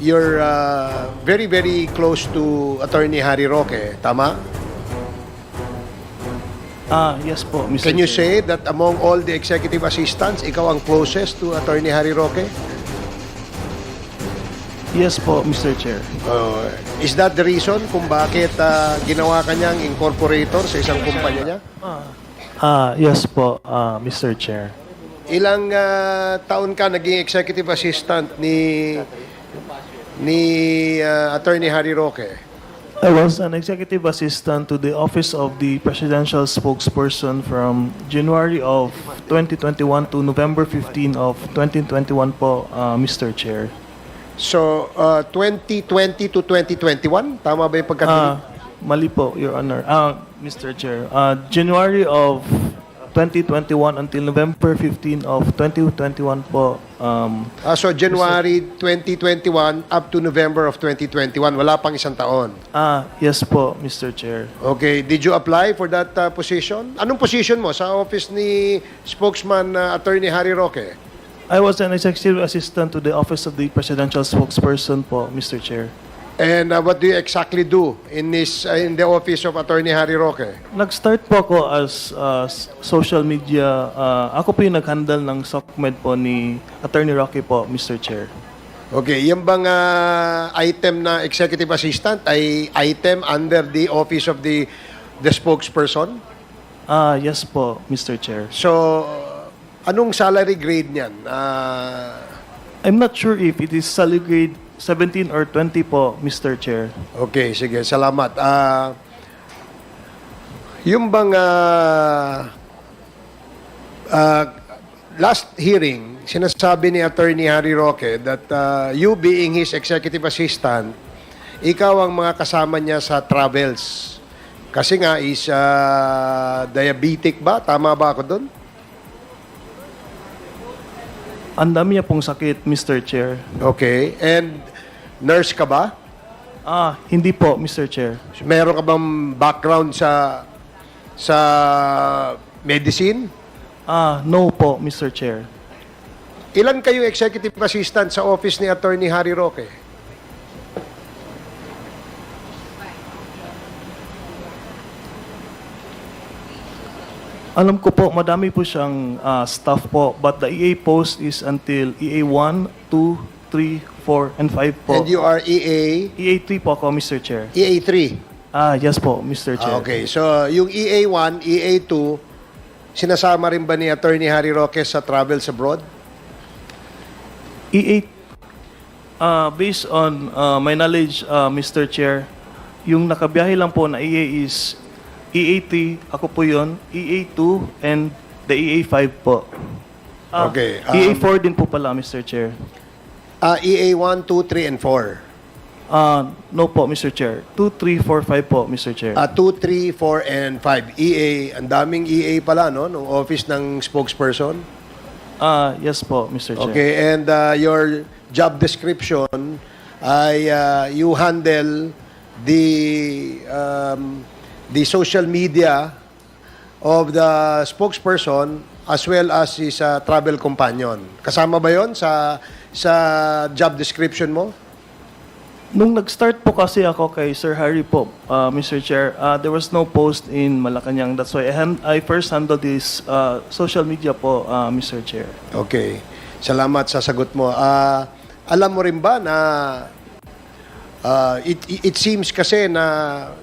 you're uh, very, very close to Attorney Harry Roque, tama? Ah, yes po, Mr. Can you Chair. say that among all the executive assistants, ikaw ang closest to Attorney Harry Roque? Yes po, Mr. Chair. Uh, is that the reason kung bakit uh, ginawa ka niyang incorporator sa isang kumpanya niya? Ah, yes po, ah, Mr. Chair. Ilang uh, taon ka naging executive assistant ni ni uh, Attorney Harry Roque? I was an executive assistant to the Office of the Presidential Spokesperson from January of 2021 to November 15 of 2021 po, ah, Mr. Chair. So, uh, 2020 to 2021? Tama ba yung Ah, pagkatili? mali po, Your Honor. Ah, Mr. Chair, ah, January of 2021 until November 15 of 2021 po, um, Ah, so, January 2021 up to November of 2021. Wala pang isang taon. ah, yes po, Mr. Chair. Okay, did you apply for that uh, position? Anong position mo sa office ni spokesman uh, Attorney Harry Roque? I was an executive assistant to the Office of the Presidential Spokesperson po, Mr. Chair. And uh, what do you exactly do in this uh, in the office of Attorney Harry Roque? Nag-start po ako as uh, s- social media. uh, ako po yung nag-handle ng SOCMED po ni Attorney Rocky po, Mr. Chair. Okay, yung bang uh, item na executive assistant ay item under the office of the the spokesperson? Ah, yes po, Mr. Chair. So, anong salary grade niyan? Uh, I'm not sure if it is salary grade 17 or 20 po, Mr. Chair. okay, sige, salamat. Ah, yung bang uh, uh, last hearing, sinasabi ni Attorney Harry Roque that uh, you being his executive assistant, ikaw ang mga kasama niya sa travels. Kasi nga is uh, diabetic ba? Tama ba ako doon? Ang dami niya pong sakit, Mr. Chair. Okay. And nurse ka ba? Ah, hindi po, Mr. Chair. Meron ka bang background sa sa medicine? Ah, no po, Mr. Chair. Ilan kayo executive assistant sa office ni Attorney Harry Roque? Alam ko po, madami po siyang ah, staff po, but the EA post is until EA 1, 2, 3, 4, and 5 po. And you are EA, EA 3 po ako, Mr. Chair. EA3. Ah, yes po, Mr. Chair. Ah, okay. So, yung E EA1, EA2, sinasama rin ba ni Attorney Harry Roque sa travels abroad? EA, ah, based on ah, my knowledge, ah, Mr. Chair, yung nakabiyahe lang po na EA is EA3, ako po yon EA2, and the EA5 po. Ah, Okay, um, EA4 din po pala, Mr. Chair. Ah, EA1, 2, 3, and 4. Ah, no po, Mr. Chair. 2, 3, 4, 5 po, Mr. Chair. Ah, 2, 3, 4, and 5. EA, ang daming EA pala, no? Nung office ng spokesperson. Ah, yes po, Mr. Chair. Okay, and uh, your job description ay uh, you handle the um, the social media of the spokesperson as well as his uh, travel companion. Kasama ba 'yon sa sa job description mo? Nung nag-start po kasi ako kay Sir Harry po, uh, Mr. Chair, uh, there was no post in Malacanang. That's why I, hand, I first handled this uh, social media po, uh, Mr. Chair. Okay. Salamat sa sagot mo. Ah, alam mo rin ba na ah, it, it seems kasi na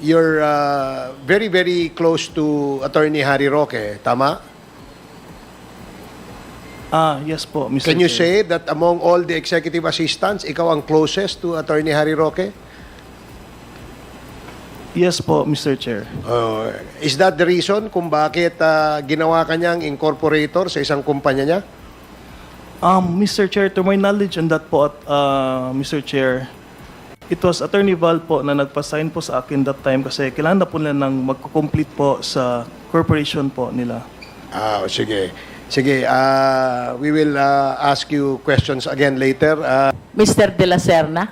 you're ah, very very close to Attorney Harry Roque, tama? Ah, yes po, Mr. Can you Chair. say that among all the executive assistants, ikaw ang closest to Attorney Harry Roque? Yes po, Mr. Chair. Uh, is that the reason kung bakit ah, ginawa ka niyang incorporator sa isang kumpanya niya? Um, Mr. Chair, to my knowledge on that po, at, uh, Mr. Chair, it was Attorney Val po na nagpa-sign po sa akin that time kasi kailangan na po nila ng magko-complete po sa corporation po nila. Ah, sige. Sige, ah, we will ah, ask you questions again later. Ah, Mr. De La Serna?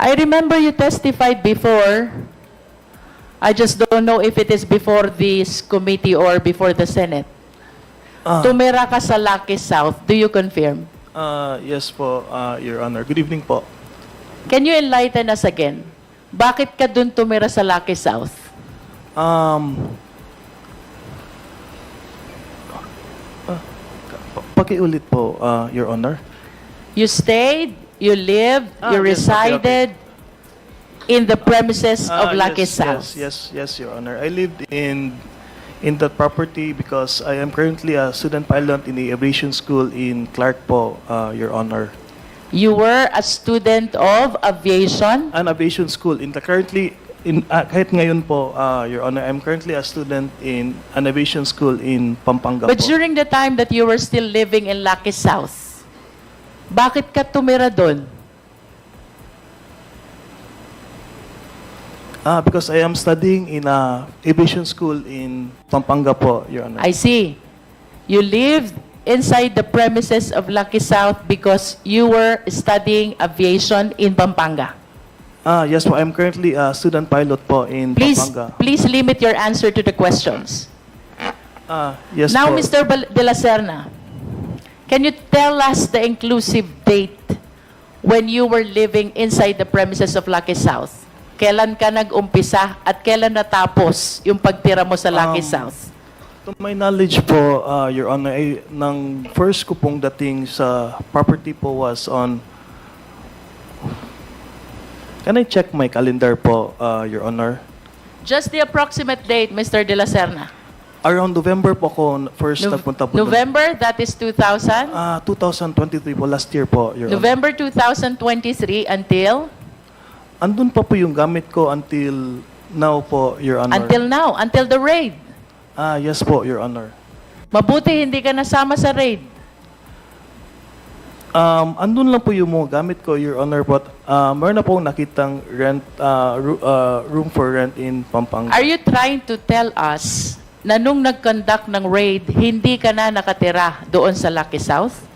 I remember you testified before. I just don't know if it is before this committee or before the Senate. Ah. tumira ka sa Lucky South. Do you confirm? Uh, yes po, uh, Your Honor. Good evening po. Can you enlighten us again? Bakit ka dun tumira sa Lucky South? Um, uh, pa- pakiulit po, uh, Your Honor. You stayed, you lived, Ah, you yes, okay, resided in the premises Ah, of Lucky yes, South. Yes, yes, yes, Your Honor. I lived in in that property because I am currently a student pilot in the aviation school in Clark po, uh, Your Honor. You were a student of aviation. An aviation school in the currently in ah, kahit ngayon po, uh, Your Honor, I'm currently a student in an aviation school in Pampanga But po. during the time that you were still living in Lucky South, bakit ka tumira doon? Ah, because I am studying in a aviation school in Pampanga po, Your Honor. I see. You lived inside the premises of Lucky South because you were studying aviation in Pampanga. Ah, yes po. I'm currently a student pilot po in Please, Pampanga. please limit your answer to the questions. Ah, yes now, po. Mr. Bal- De La Serna, can you tell us the inclusive date when you were living inside the premises of Lucky South? Kailan ka nag-umpisa at kailan natapos yung pagtira mo sa Lucky Um, South? To my knowledge po, uh, Your Honor, ay, nang first ko pong dating sa property po was on... Can I check my calendar po, uh, Your Honor? Just the approximate date, Mr. De La Serna. Around November po ako first Nov- nagpunta po. doon. November, that is 2000. Ah, 2023 po, last year po, Your Honor. November 2023 until Andun pa po yung gamit ko until now po, Your Honor. until now, until the raid. Ah, yes po, Your Honor. Mabuti hindi ka nasama sa raid. Um, andun lang po yung mga gamit ko, Your Honor, but uh, meron na pong nakitang rent, uh, ru- uh, room for rent in Pampanga. Are you trying to tell us na nung nag-conduct ng raid, hindi ka na nakatira doon sa Lucky South?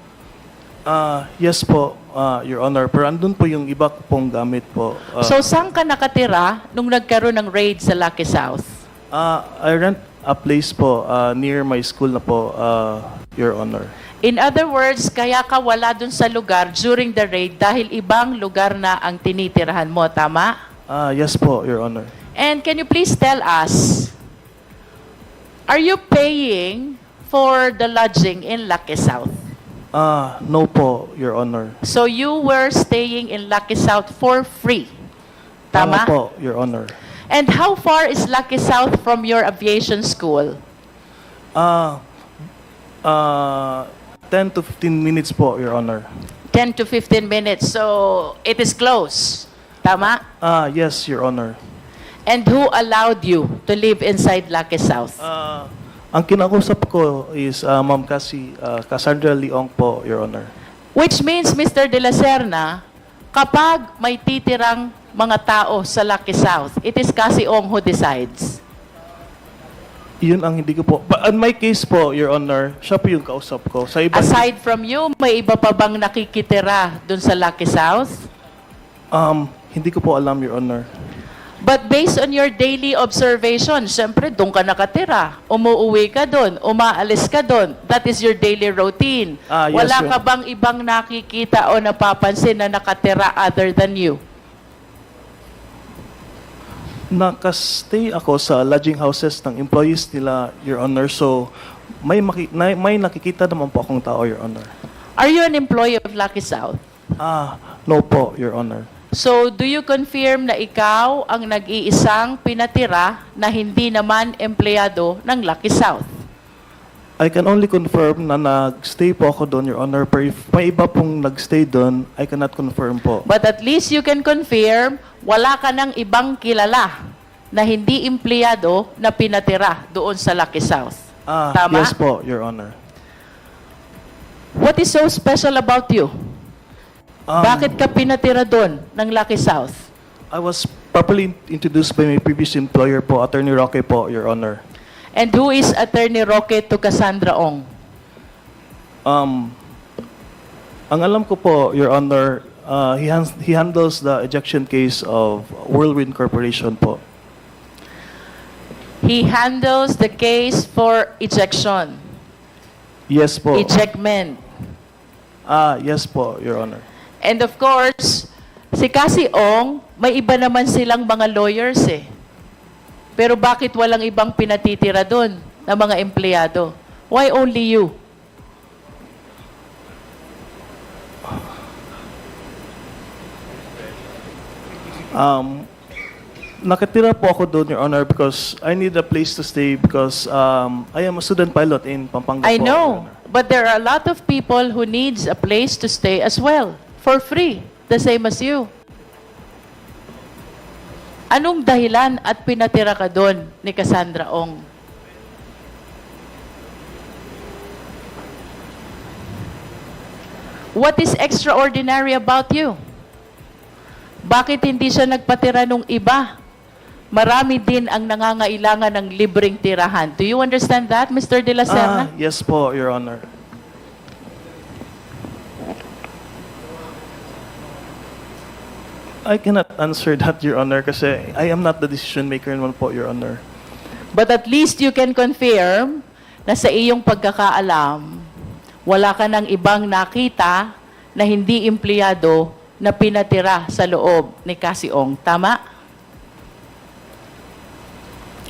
Ah, yes po, uh, Your Honor. Pero andun po yung iba ko pong gamit po. Uh, so, saan ka nakatira nung nagkaroon ng raid sa Lucky South? uh, I rent a place po uh, near my school na po, uh, Your Honor. In other words, kaya ka wala doon sa lugar during the raid dahil ibang lugar na ang tinitirahan mo, tama? Ah, yes po, Your Honor. And can you please tell us, are you paying for the lodging in Lucky South? Ah, no po, Your Honor. So you were staying in Lucky South for free. Tama? po, Your Honor. And how far is Lucky South from your aviation school? Ah, uh, 10 to 15 minutes po, Your Honor. 10 to 15 minutes. So it is close. Tama? Ah, yes, Your Honor. And who allowed you to live inside Lucky South? Ah, ang kinakusap ko is uh, Ma'am Cassie, uh, Cassandra Leong po, Your Honor. Which means, Mr. De La Serna, kapag may titirang mga tao sa Lucky South, it is Kasi Ong who decides. Yun ang hindi ko po. But in my case po, Your Honor, siya po yung kausap ko. Sa iba, Aside from you, may iba pa bang nakikitira dun sa Lucky South? um, hindi ko po alam, Your Honor. But based on your daily observation, syempre doon ka nakatira. Umuuwi ka doon, umaalis ka doon. That is your daily routine. Ah, yes, Wala ka bang ibang nakikita o napapansin na nakatira other than you? Nakastay ako sa lodging houses ng employees nila, Your Honor. So, may, maki- na- may nakikita naman po akong tao, Your Honor. Are you an employee of Lucky South? Ah, no po, Your Honor. So, do you confirm na ikaw ang nag-iisang pinatira na hindi naman empleyado ng Lucky South? I can only confirm na nag-stay po ako doon, Your Honor. Pero if may iba pong nag-stay doon, I cannot confirm po. But at least you can confirm wala ka ng ibang kilala na hindi empleyado na pinatira doon sa Lucky South. Ah, Tama? yes po, Your Honor. What is so special about you? Um, Bakit ka pinatira doon ng Lucky South? I was properly introduced by my previous employer po, Attorney Roque po, Your Honor. And who is Attorney Roque to Cassandra Ong? Um, ang alam ko po, Your Honor, uh, he, han- he handles the ejection case of Whirlwind Corporation po. He handles the case for ejection. Yes po. ejectment. Ah, yes po, Your Honor. And of course, si Kasi Ong, may iba naman silang mga lawyers eh. Pero bakit walang ibang pinatitira doon na mga empleyado? Why only you? Um, nakatira po ako doon, Your Honor, because I need a place to stay because um, I am a student pilot in Pampanga I po, know, but there are a lot of people who needs a place to stay as well, for free, the same as you. Anong dahilan at pinatira ka doon ni Cassandra Ong? What is extraordinary about you? Bakit hindi siya nagpatira nung iba? Marami din ang nangangailangan ng libreng tirahan. Do you understand that, Mr. De La Serna? Ah, yes po, Your Honor. I cannot answer that, Your Honor, kasi I am not the decision maker naman po, Your Honor. But at least you can confirm na sa iyong pagkakaalam, wala ka ng ibang nakita na hindi empleyado na pinatira sa loob ni Kasiong. Tama?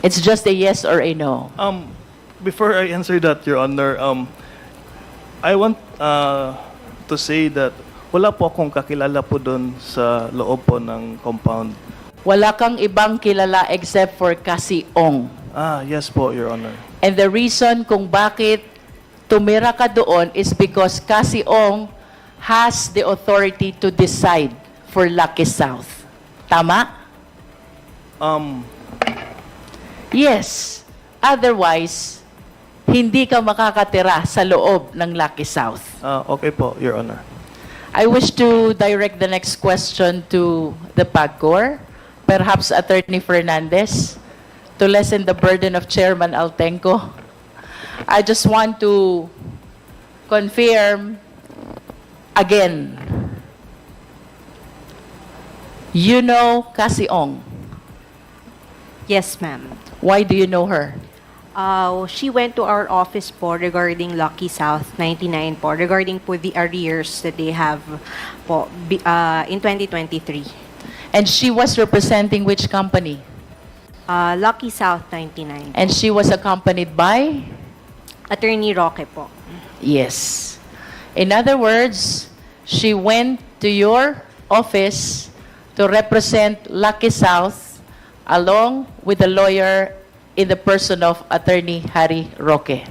It's just a yes or a no. Um, before I answer that, Your Honor, um, I want uh, to say that wala po akong kakilala po doon sa loob po ng compound. Wala kang ibang kilala except for Kasiong. Ah, yes po, Your Honor. And the reason kung bakit tumira ka doon is because Kasiong has the authority to decide for Lucky South. Tama? Um, Yes. Otherwise, hindi ka makakatira sa loob ng Lucky South. ah, okay po, Your Honor. I wish to direct the next question to the PAGCOR, perhaps Attorney Fernandez, to lessen the burden of Chairman Altenco. I just want to confirm again. You know Kasiong. Yes, ma'am. Why do you know her? Uh, she went to our office po regarding Lucky South 99 po, regarding po the arrears that they have po bi- uh, in 2023. And she was representing which company? Uh, Lucky South 99. And she was accompanied by? Attorney Roque po. Yes. In other words, she went to your office to represent Lucky South along with the lawyer in the person of Attorney Harry Roque.